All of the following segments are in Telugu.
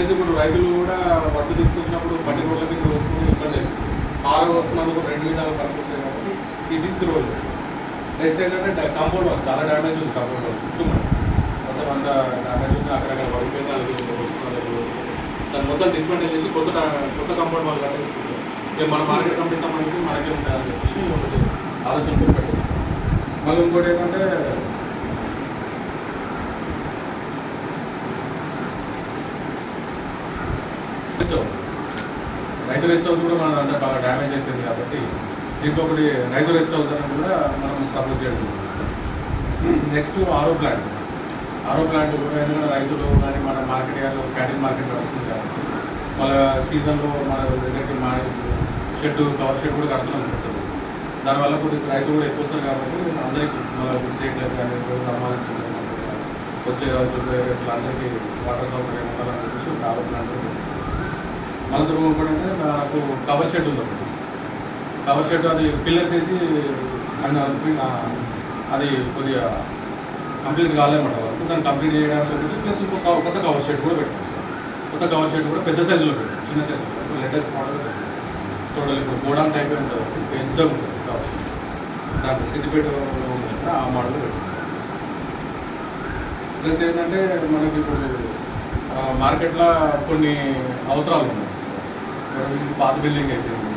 ఉద్దేశం ఇప్పుడు రైతులు కూడా వద్ద తీసుకొచ్చినప్పుడు పది రోజుల మీద వస్తుంది ఇబ్బంది ఆరు వస్తున్నందుకు ఒక రెండు విధాలు కనిపిస్తాయి కాబట్టి ఈ సిక్స్ రోజులు. నెక్స్ట్ ఏంటంటే కాంపౌండ్ వాళ్ళు చాలా డ్యామేజ్ ఉంది కాంపౌండ్ వాళ్ళు చుట్టూ మొత్తం అంత డ్యామేజ్ ఉంది. అక్కడక్కడ పడిపోయిన దాన్ని మొత్తం డిస్మెంటల్ చేసి కొత్త కొత్త కాంపౌండ్ వాళ్ళు కట్టేసుకుంటారు మన మార్కెట్ కంపెనీ సంబంధించి మనకి ఉంటాయని చెప్పేసి ఆలోచన పెట్టారు మళ్ళీ ఇంకోటి ఏంటంటే రెస్ట్ హౌస్ రైతు రెస్ట్ హౌస్ కూడా మన అంటే బాగా డ్యామేజ్ అయిపోయింది కాబట్టి దీంట్లో ఒకటి రైతు రెస్ట్ హౌస్ అని కూడా మనం సపోర్ట్ చేయడం నెక్స్ట్ ఆరో ప్లాంట్ ఆరో ప్లాంట్ కూడా ఎందుకంటే రైతులు కానీ మన మార్కెట్ యార్డ్లో క్యాటిల్ మార్కెట్ వస్తుంది కాబట్టి వాళ్ళ సీజన్లో మన దగ్గరికి మా షెడ్ కవర్ షెడ్ కూడా కడుతున్నాం ఉంటుంది దానివల్ల కొద్దిగా రైతు కూడా ఎక్కువ వస్తారు కాబట్టి అందరికీ మన స్టేట్లకు కానీ గ్రామాలకు వచ్చే రైతులు అందరికీ వాటర్ సౌకర్యం ఉండాలని చెప్పేసి ఒక ఆరో ప్లాంట్ మన దుర్గం కూడా అంటే నాకు కవర్ షెడ్ ఉంది ఒకటి. కవర్ షెడ్ అది పిల్లర్స్ వేసి అండ్ అది కొద్దిగా కంప్లీట్ కాలేమాట వరకు. దాన్ని కంప్లీట్ చేయడానికి ప్లస్ ఇంకో కొత్త కవర్ షెడ్ కూడా పెట్టాను సార్. కొత్త కవర్ షెడ్ కూడా పెద్ద సైజులో పెట్టాం చిన్న సైజులో లేటెస్ట్ మోడల్ పెట్టాం టోటల్ ఇప్పుడు గోడాన్ టైప్ ఉంటుంది పెద్ద ఉంటుంది కవర్ షెడ్ దాంట్లో సిద్దిపేట ఉంటుంది ఆ మోడల్ పెట్టాం ప్లస్ ఏంటంటే మనకి ఇప్పుడు మార్కెట్లో కొన్ని అవసరాలు ఉన్నాయి. పాత బిల్డింగ్ అయిపోయింది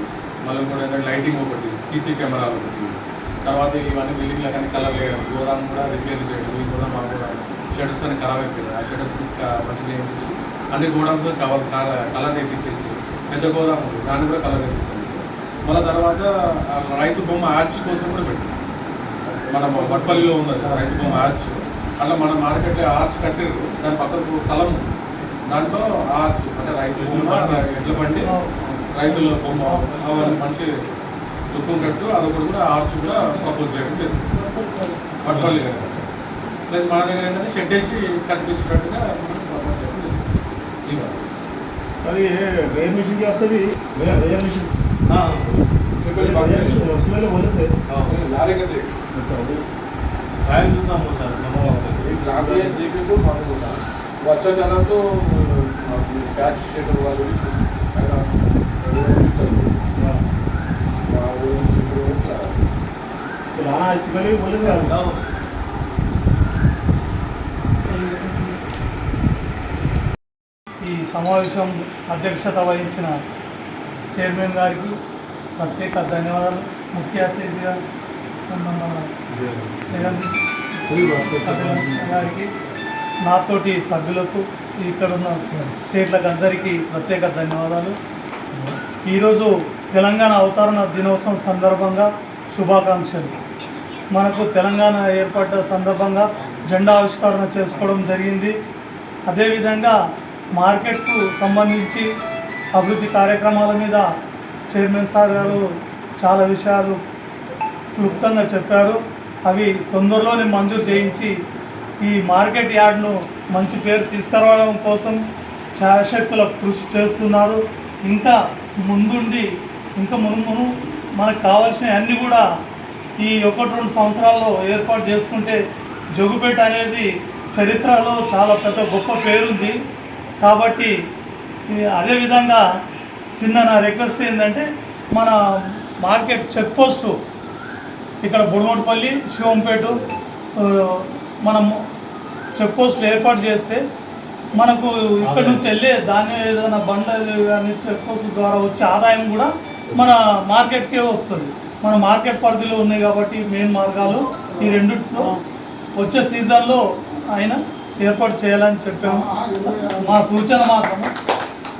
మళ్ళీ కూడా ఏంటంటే లైటింగ్ ఒకటి సీసీ కెమెరా ఒకటి. తర్వాత ఇవన్నీ బిల్డింగ్లో కానీ కలర్ వేయడం గోదాం కూడా రిపేర్ చేయడం ఈ గోదాం మాకు కూడా షటర్స్ అని ఖరాబ్ అయిపోయింది ఆ షటర్స్ మంచిగా చేయించేసి అన్ని గోడంతో కవర్ కలర్ వేయించేసి పెద్ద గోదాం ఉంది. దాన్ని కూడా కలర్ వేయించాం మళ్ళీ తర్వాత రైతు బొమ్మ ఆర్చ్ కోసం కూడా పెట్టాం. మన వట్పల్లిలో ఉన్నది రైతు బొమ్మ ఆర్చ్ అట్లా మన మార్కెట్లో ఆర్చ్ కట్టారు దాని పక్కకు స్థలం ఉంది. దాంట్లో ఆ అంటే రైతులు ఎడ్ల బండి రైతుల బొమ్మ వాళ్ళు మంచి దుఃఖం కట్టు అదొకటి కూడా ఆర్చ్ కూడా ప్రపోజ్ చేయడం జరిగింది పట్టుకోవాలి కదా ప్లస్ మన దగ్గర ఏంటంటే షెడ్ వేసి కనిపించినట్టుగా అది రే మిషన్ చేస్తుంది? Ray machine? వస్తువులు పోతే లారీ వచ్చే జనంతో ఈ సమావేశం అధ్యక్షత వహించిన చైర్మన్ గారికి ప్రత్యేక ధన్యవాదాలు. ముఖ్య అతిథిగా జగన్ గారికి నాతోటి సభ్యులకు ఇక్కడ ఉన్న స్టేట్లకు అందరికీ ప్రత్యేక ధన్యవాదాలు. ఈరోజు తెలంగాణ అవతరణ దినోత్సవం సందర్భంగా శుభాకాంక్షలు. మనకు తెలంగాణ ఏర్పడ్డ సందర్భంగా జెండా ఆవిష్కరణ చేసుకోవడం జరిగింది. అదేవిధంగా మార్కెట్కు సంబంధించి అభివృద్ధి కార్యక్రమాల మీద చైర్మన్ సార్ గారు చాలా విషయాలు క్లుప్తంగా చెప్పారు. అవి తొందరలోనే మంజూరు చేయించి ఈ మార్కెట్ యార్డ్ను మంచి పేరు తీసుకురావడం కోసం శాశక్తుల కృషి చేస్తున్నారు. ఇంకా ముందుండి ఇంకా మునుమును మనకు కావాల్సిన అన్నీ కూడా ఈ ఒకటి రెండు సంవత్సరాల్లో ఏర్పాటు చేసుకుంటే జోగుపేట అనేది చరిత్రలో చాలా పెద్ద గొప్ప పేరుంది. కాబట్టి అదేవిధంగా చిన్న నా రిక్వెస్ట్ ఏంటంటే మన మార్కెట్ చెక్ పోస్టు ఇక్కడ బుడమటిపల్లి శివంపేట మనం చెక్ పోస్టులు ఏర్పాటు చేస్తే మనకు ఇక్కడ నుంచి వెళ్ళే దాని ఏదైనా బండ కానీ చెక్ పోస్ట్ ద్వారా వచ్చే ఆదాయం కూడా మన మార్కెట్కే వస్తుంది. మన మార్కెట్ పరిధిలో ఉన్నాయి కాబట్టి మెయిన్ మార్గాలు ఈ రెండిట్లో వచ్చే సీజన్లో ఆయన ఏర్పాటు చేయాలని చెప్పాము. మా సూచన మాత్రం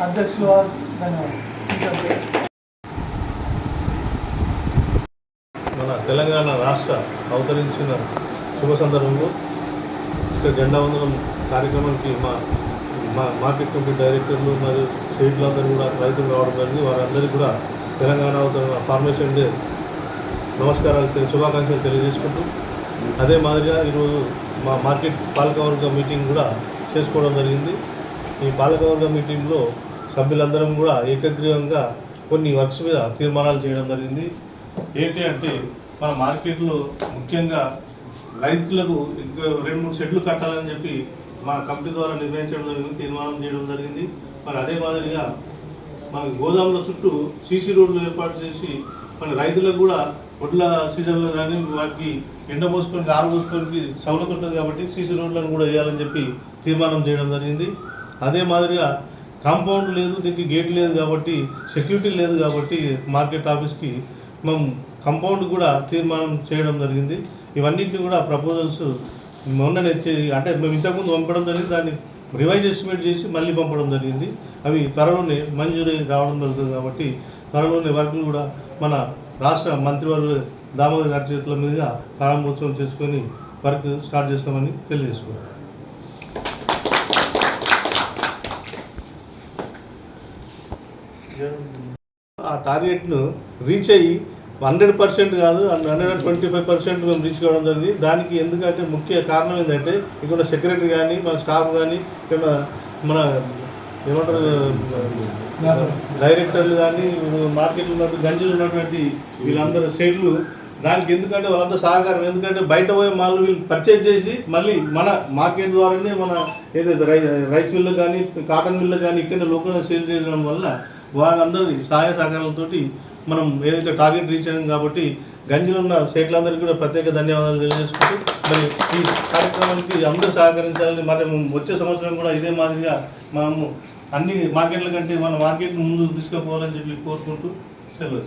అధ్యక్షులు వారు ధన్యవాదాలు. మన తెలంగాణ రాష్ట్ర అవతరించిన శుభ సందర్భంలో ఇక్కడ జెండా వందనం కార్యక్రమానికి మా మా మార్కెట్ కమిటీ డైరెక్టర్లు మరియు స్టేట్లందరూ కూడా రైతులు రావడం జరిగింది. వారందరికీ కూడా తెలంగాణ ఫార్మేషన్ డే నమస్కారాలు శుభాకాంక్షలు తెలియజేసుకుంటూ అదే మాదిరిగా ఈరోజు మా మార్కెట్ పాలకవర్గ మీటింగ్ కూడా చేసుకోవడం జరిగింది. ఈ పాలకవర్గ మీటింగ్లో సభ్యులందరం కూడా ఏకగ్రీవంగా కొన్ని వర్క్స్ మీద తీర్మానాలు చేయడం జరిగింది. ఏంటి అంటే మన మార్కెట్లో ముఖ్యంగా రైతులకు ఇంకా రెండు మూడు షెడ్లు కట్టాలని చెప్పి మా కమిటీ ద్వారా నిర్ణయించడం జరిగింది తీర్మానం చేయడం జరిగింది. మరి అదే మాదిరిగా మన గోదాముల చుట్టూ సీసీ రోడ్లు ఏర్పాటు చేసి మన రైతులకు కూడా వడ్ల సీజన్లో కానీ వాటికి ఎండ మోసుకొని ఆరు పోసుకోవడానికి సౌలత ఉంటుంది కాబట్టి సీసీ రోడ్లను కూడా వేయాలని చెప్పి తీర్మానం చేయడం జరిగింది. అదే మాదిరిగా కాంపౌండ్ లేదు దీనికి గేట్ లేదు కాబట్టి సెక్యూరిటీ లేదు కాబట్టి మార్కెట్ ఆఫీస్కి మనం కాంపౌండ్ కూడా తీర్మానం చేయడం జరిగింది. ఇవన్నింటినీ కూడా ప్రపోజల్స్ మొన్న అంటే మేము ఇంతకుముందు పంపడం జరిగింది దాన్ని రివైజ్ ఎస్టిమేట్ చేసి మళ్ళీ పంపడం జరిగింది. అవి త్వరలోనే మంజూరు రావడం జరుగుతుంది కాబట్టి త్వరలోనే వర్క్ను కూడా మన రాష్ట్ర మంత్రివర్గ దామోదర్ గారి చేతుల మీదుగా ప్రారంభోత్సవం చేసుకొని వర్క్ స్టార్ట్ చేస్తామని తెలియజేసుకున్నాం ఆ టార్గెట్ను రీచ్ అయ్యి హండ్రెడ్ పర్సెంట్ కాదు hundred and twenty five percent మేము రీచ్ కావడం జరిగింది. దానికి ఎందుకంటే ముఖ్య కారణం ఏంటంటే ఇక్కడ సెక్రటరీ కానీ మన స్టాఫ్ కానీ ఇక్కడ మన ఏమంటారు డైరెక్టర్లు కానీ మార్కెట్లో ఉన్నటువంటి గంజలు ఉన్నటువంటి వీళ్ళందరూ షెడ్లు దానికి ఎందుకంటే వాళ్ళంతా సహకారం ఎందుకంటే బయట పోయే మాల్ వీళ్ళు పర్చేజ్ చేసి మళ్ళీ మన మార్కెట్ ద్వారానే మన ఏదైతే రై రైస్ మిల్లు కానీ కాటన్ మిల్లు కానీ ఇక్కడ లోకల్ సేల్ చేయడం వల్ల వాళ్ళందరి సహాయ సహకారాలతోటి మనం ఏదైతే టార్గెట్ రీచ్ అయ్యాం కాబట్టి గంజిలో ఉన్న సేట్లందరికీ కూడా ప్రత్యేక ధన్యవాదాలు తెలియజేసుకుంటూ మరి ఈ కార్యక్రమానికి అందరూ సహకరించాలని మరి వచ్చే సంవత్సరం కూడా ఇదే మాదిరిగా మనము అన్ని మార్కెట్ల కంటే మన మార్కెట్ ముందు తీసుకుపోవాలని చెప్పి కోరుకుంటూ సెలవు.